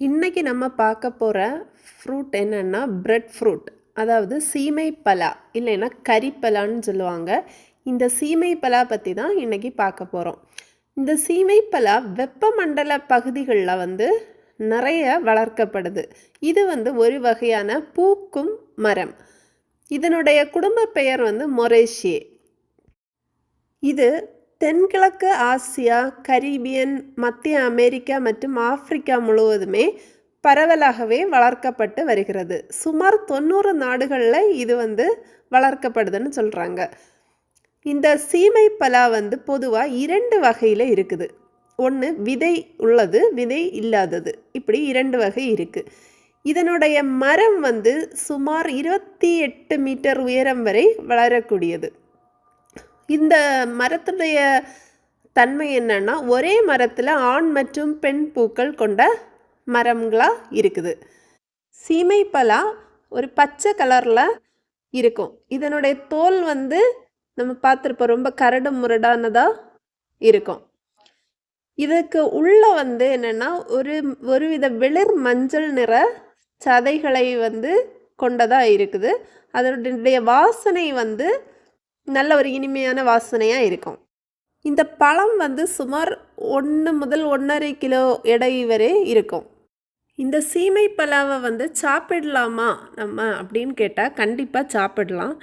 இன்றைக்கி நம்ம பார்க்க போகிற ஃப்ரூட் என்னென்னா பிரெட் ஃப்ரூட் அதாவது சீமை பலா இல்லைன்னா கறிப்பலான்னு சொல்லுவாங்க. இந்த சீமை பலா பற்றி தான் இன்றைக்கி பார்க்க போகிறோம் இந்த சீமை பலா வெப்பமண்டல பகுதிகளில் வந்து நிறைய வளர்க்கப்படுது. இது வந்து ஒரு வகையான பூக்கும் மரம். இதனுடைய குடும்ப பெயர் வந்து மொரேஷியே. இது தென்கிழக்கு ஆசியா கரீபியன் மத்திய அமெரிக்கா மற்றும் ஆப்பிரிக்கா முழுவதுமே பரவலாகவே வளர்க்கப்பட்டு வருகிறது. சுமார் தொண்ணூறு நாடுகளில் இது வந்து வளர்க்கப்படுதுன்னு சொல்கிறாங்க இந்த சீமை பலா வந்து பொதுவாக இரண்டு வகையில் இருக்குது. ஒன்று விதை உள்ளது விதை இல்லாதது. இப்படி இரண்டு வகை இருக்குது இதனுடைய மரம் வந்து சுமார் இருபத்தி எட்டு மீட்டர் உயரம் வரை வளரக்கூடியது. இந்த மரத்துடைய தன்மை என்னன்னா ஒரே மரத்தில் ஆண் மற்றும் பெண் பூக்கள் கொண்ட மரங்களாக இருக்குது. சீமைப்பலா ஒரு பச்சை கலரில் இருக்கும். இதனுடைய தோல் வந்து நம்ம பார்த்துருப்போம் ரொம்ப கரடு முரடானதாக இருக்கும். இதுக்கு உள்ள வந்து என்னென்னா ஒரு ஒருவித வெளிர் மஞ்சள் நிற சதைகளை வந்து கொண்டதாக இருக்குது. அதனுடைய வாசனை வந்து நல்ல ஒரு இனிமையான வாசனையாக இருக்கும். இந்த பழம் வந்து சுமார் ஒன்று முதல் ஒன்றரை கிலோ எடை வரை இருக்கும். இந்த சீமை பலாவை வந்து சாப்பிடலாமா நம்ம அப்படின்னு கேட்டால் கண்டிப்பாக சாப்பிடலாம்.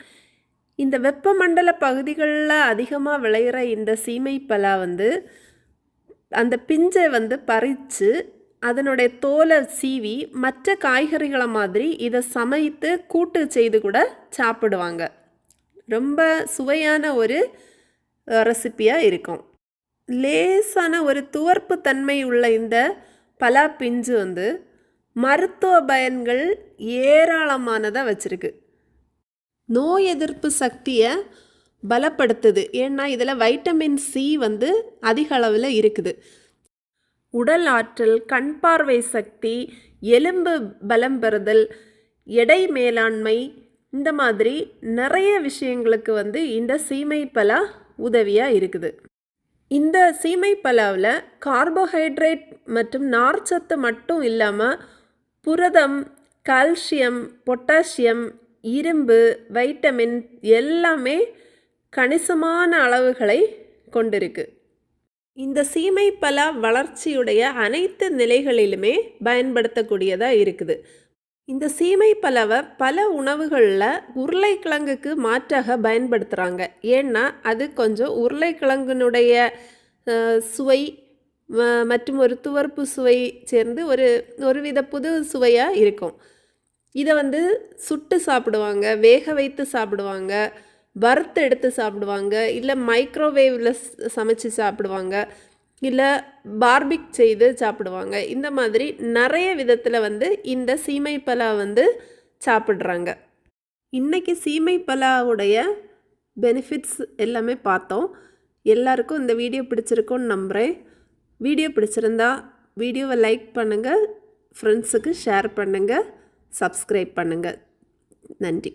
இந்த வெப்பமண்டல பகுதிகளில் அதிகமாக விளையிற இந்த சீமை பலா வந்து அந்த பிஞ்சை வந்து பறித்து அதனுடைய தோலை சீவி மற்ற காய்கறிகளை மாதிரி இதை சமைத்து கூட்டு செய்து கூட சாப்பிடுவாங்க. ரொம்ப சுவையான ஒரு ரெசிப்பியாக இருக்கும். லேசான ஒரு துவர்ப்பு தன்மை உள்ள இந்த பலா பிஞ்சு வந்து மருத்துவ பயன்கள் ஏராளமானதாக வச்சுருக்கு. நோய் எதிர்ப்பு சக்தியை பலப்படுத்துது. ஏன்னா இதில் வைட்டமின் சி வந்து அதிக அளவில் இருக்குது. உடல் ஆற்றல் கண் பார்வை சக்தி எலும்பு பலம் பெறுதல் எடை மேலாண்மை இந்த மாதிரி நிறைய விஷயங்களுக்கு வந்து இந்த சீமை பலா உதவியாக இருக்குது. இந்த சீமை பலாவில் கார்போஹைட்ரேட் மற்றும் நார்ச்சத்து மட்டும் இல்லாமல் புரதம் கால்சியம் பொட்டாசியம் இரும்பு வைட்டமின் எல்லாமே கணிசமான அளவுகளை கொண்டிருக்கு. இந்த சீமை பலா வளர்ச்சியுடைய அனைத்து நிலைகளிலுமே பயன்படுத்தக்கூடியதாக இருக்குது. இந்த சீமை பலவை பல உணவுகளில் உருளைக்கிழங்குக்கு மாற்றாக பயன்படுத்துகிறாங்க ஏன்னா அது கொஞ்சம் உருளைக்கிழங்கினுடைய சுவை மற்றும் ஒரு துவர்ப்பு சுவை சேர்ந்து ஒரு ஒருவித புது சுவையாக இருக்கும். இதை வந்து சுட்டு சாப்பிடுவாங்க வேக வைத்து சாப்பிடுவாங்க வறுத்து எடுத்து சாப்பிடுவாங்க இல்லை மைக்ரோவேவில் சமைச்சு சாப்பிடுவாங்க. இல்லை பார்பிக் செய்து சாப்பிடுவாங்க. இந்த மாதிரி நிறைய விதத்தில் வந்து இந்த சீமை பலா வந்து சாப்பிட்றாங்க. இன்றைக்கி சீமை பலாவுடைய பெனிஃபிட்ஸ் எல்லாமே பார்த்தோம். எல்லாருக்கும் இந்த வீடியோ பிடிச்சிருக்கும்னு நம்புகிறேன் வீடியோ பிடிச்சிருந்தா வீடியோவை லைக் பண்ணுங்கள் ஃப்ரெண்ட்ஸுக்கு ஷேர் பண்ணுங்கள் சப்ஸ்கிரைப் பண்ணுங்கள் நன்றி.